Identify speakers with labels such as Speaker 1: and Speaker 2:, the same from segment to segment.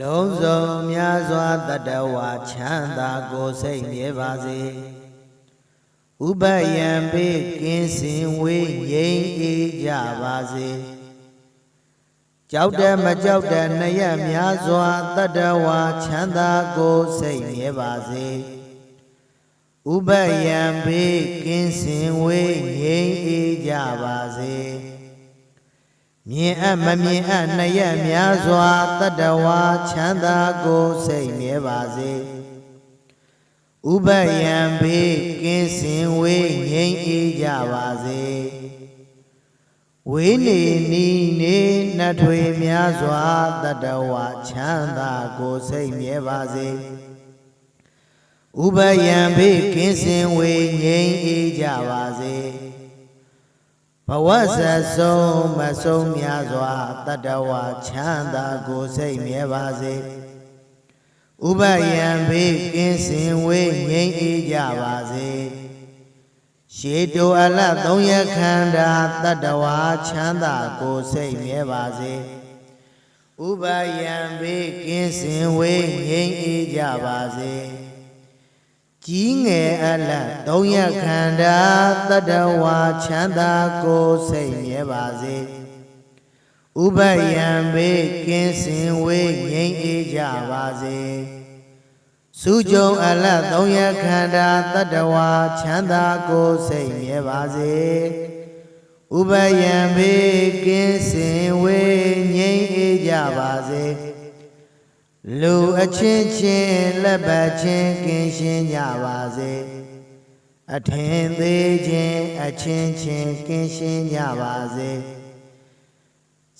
Speaker 1: လုံးစုံများစွာတတဝါချမ်းသာကိုယ်စိတ်မြဲပါစေဥပယံပေကင်းစင်ဝေးငြိမ်းအေးကြပါစေကြောက်တဲ့မကြောက်တဲ့နှစ်ရက်များစွာတတဝါချမ်းသာကိုယ်စိတ်မြဲပါစေဥပယံပေကင်းစင်ဝေးငြိမ်းအေးကြပါစေ မြင်အပ်မမြင်အပ်နှစ်ရက်များစွာတတဝါချမ်းသာကိုယ်စိတ်မြဲပါစေဥပယံဘေးကင်းစင်ဝေးငြိမ်းအေးကြပါစေဝေးနေနီးနေနှထွေများစွာတတဝါချမ်းသာကိုယ်စိတ်မြဲပါစေဥပယံဘေးကင်းစင်ဝေးငြိမ်းအေးကြပါစေဘ ဝဆက်ဆုံးမဆုံးများစွာတတဝါချမ်းသာကိုယ်စိတ်မြဲပါစေဥပယံဘေးကင်းစင်ဝေးငြိမ်းအေးကြပါစေရှေတုအလတ်သုံးရခန္ဓာတတဝါချမ်းသာကိုယ်စိတ်မြဲပါစေဥပယံဘေးကင်းစင်ဝေးငြိမ်းအေးကြပါစေ ကြီးငယ်အလတ်သုံးရခန္ဓာတတဝါချမ်းသာကိုယ်စိတ်မြဲပါစေဥပယံဘေးကင်းစင်ဝေးငြိမ်းအေးကြပါစေစုကြုံအလတ်သုံးရခန္ဓာတတဝါချမ်းသာကိုယ်စိတ်မြဲပါစေဥပယံဘေးကင်းစင်ဝေးငြိ လူအချင်းချင်းလက်ပတ်ချင်းကင်းရှင်းကြပါစေအထင်သေးခြင်းအချင်းချင်းကင်းရှင်းကြပါစေ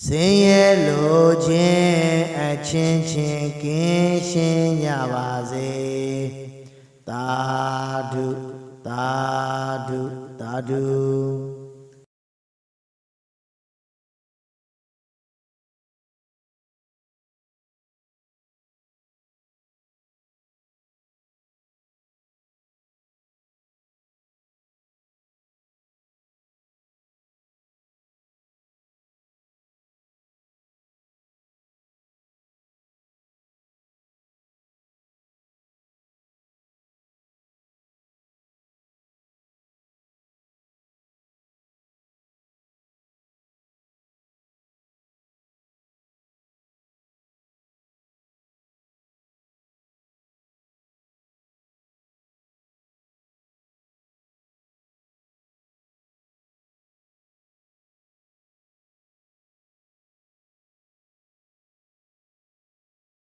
Speaker 1: စင်ရဲ့လိုခြင်းအချင်းချင်းကင်းရှင်းကြပါစေသာဓုသာဓုသာဓု